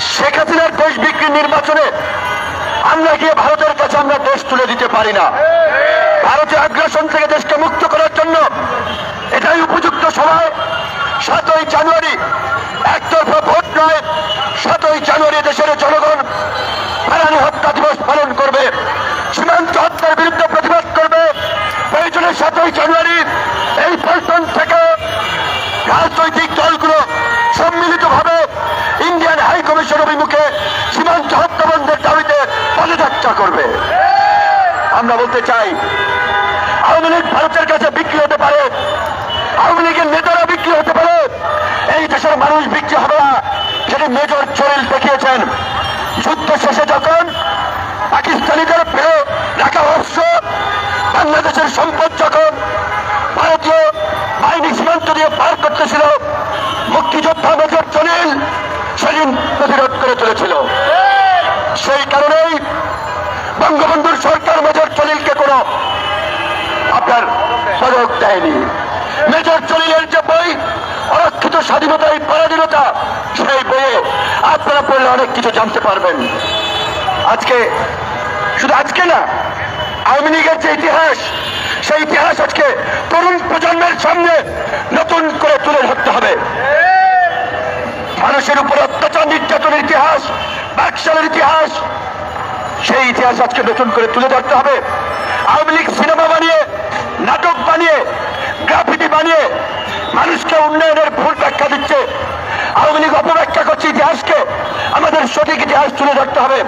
শেখ হাসিনার দেশ বিক্রি নির্বাচনে আমরা গিয়ে ভারতের কাছে আমরা দেশ তুলে দিতে পারি না। ভারতের আগ্রাসন থেকে দেশকে মুক্ত করার জন্য এটাই উপযুক্ত সময়। সাতই জানুয়ারি একতরফা ভোট নয়, সাতই জানুয়ারি দেশের জনগণ প্রাণী হত্যা দিবস পালন করবে। সীমান্ত হত্যার বিরুদ্ধে প্রতিবাদ করবে। প্রয়োজনে সাতই জানুয়ারি এই পল্টন থেকে রাজনৈতিক দলগুলো সম্মিলিতভাবে করবে। আমরা বলতে চাই, আওয়ামী লীগ ভারতের কাছে বিক্রি হতে পারে, আওয়ামী লীগের নেতারা বিক্রি হতে পারে। এই দেশের মানুষ বিক্রি হবে না। সেটি মেজর চরিল দেখিয়েছেন, যুদ্ধ শেষে যখন পাকিস্তানিদের ফেরো রাখা অস্ত্র বাংলাদেশের সম্পদ যখন ভারতীয় বাহিনী সীমান্ত দিয়ে পার করতেছিল, মুক্তিযোদ্ধা মেজর চলিল সেদিন প্রতিরোধ করে তুলেছিল সেই কারণেই বঙ্গবন্ধুর সরকার মেজর চলিলকে কোনো আপনার পদক দেয়নি। মেজর চলিলের যে বই, অরক্ষিত স্বাধীনতা এই পরাধীনতা, সেই বইয়ে আপনারা পড়লে অনেক কিছু জানতে পারবেন। আজকে, শুধু আজকে না, আওয়ামী লীগের যে ইতিহাস, সেই ইতিহাস আজকে তরুণ প্রজন্মের সামনে নতুন করে তুলে ধরতে হবে। মানুষের উপর অত্যাচার, নির্যাতনের ইতিহাস, বাকশালের ইতিহাস সেই ইতিহাস আজকে নতুন করে তুলে ধরতে হবে। আওয়ামী লীগ সিনেমা বানিয়ে, নাটক বানিয়ে, গ্রাফিটি বানিয়ে মানুষকে উন্নয়নের ভুল ব্যাখ্যা দিচ্ছে। আওয়ামী লীগ অপব্যাখ্যা করছে ইতিহাসকে। আমাদের সঠিক ইতিহাস তুলে ধরতে হবে।